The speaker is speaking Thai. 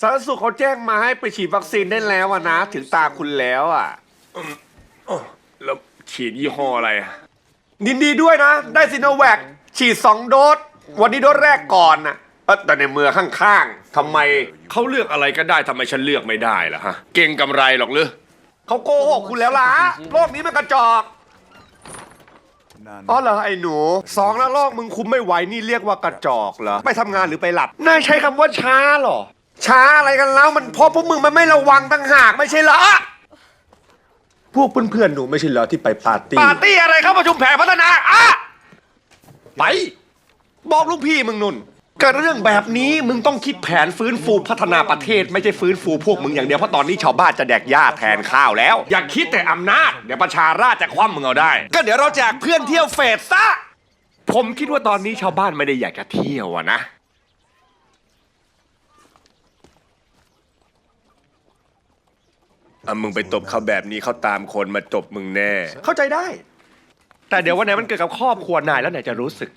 สาธารณสุขเขาแจ้งมาให้ไปฉีดวัคซีนได้แล้วอะนะ ถึงตาคุณแล้วอะแล้วฉีดยี่ห้ออะไรอะยินดีด้วยนะ ได้ซิโนแวคฉีดสองโดส วันนี้โดสแรกก่อนนะเอ้อแต่ในเมืองข้างๆทำไมเขาเลือกอะไรก็ได้ทำไมฉันเลือกไม่ได้ล่ะฮะ เก่งกำไรหรอกหรือ เขาโกหกคุณแล้วล่ะโลกนี้มันกระจอกอ๋อเหรอไอ้หนูสองแล้วโลกมึงคุมไม่ไหวนี่เรียกว่ากระจอกเหรอไปทำงานหรือไปหลับนายใช้คำว่าช้าเหรอ ช้าอะไรกันแล้วมันเพราะพวกมึงมันไม่ระวังตั้งหากไม่ใช่เหรอ พวกเพื่อนๆหนูไม่ใช่เหรอที่ไปปาร์ตี้ ปาร์ตี้อะไรเข้าประชุมแผนพัฒนาอะไป บอกลูกพี่มึงนุ่นเกิดเรื่องแบบนี้มึงต้องคิดแผนฟื้นฟูพัฒนาประเทศ ไม่ใช่ฟื้นฟูพวกมึงอย่างเดียวเพราะตอนนี้ชาวบ้านจะแดกหญ้าแทนข้าวแล้ว อย่าคิดแต่อำนาจ เดี๋ยวประชาราชจะคว่ำมึงเอาได้ ก็เดี๋ยวเราแจกเพื่อนเที่ยวเฟสซะผมคิดว่าตอนนี้ชาวบ้านไม่ได้อยากจะเที่ยวอะนะ อะมึงไปตบเขาแบบนี้เขาตามคนมาจบมึงแน่ เข้าใจได้ แต่เดี๋ยววันไหนมันเกิดกับครอบครัวนายแล้วไหนจะรู้สึก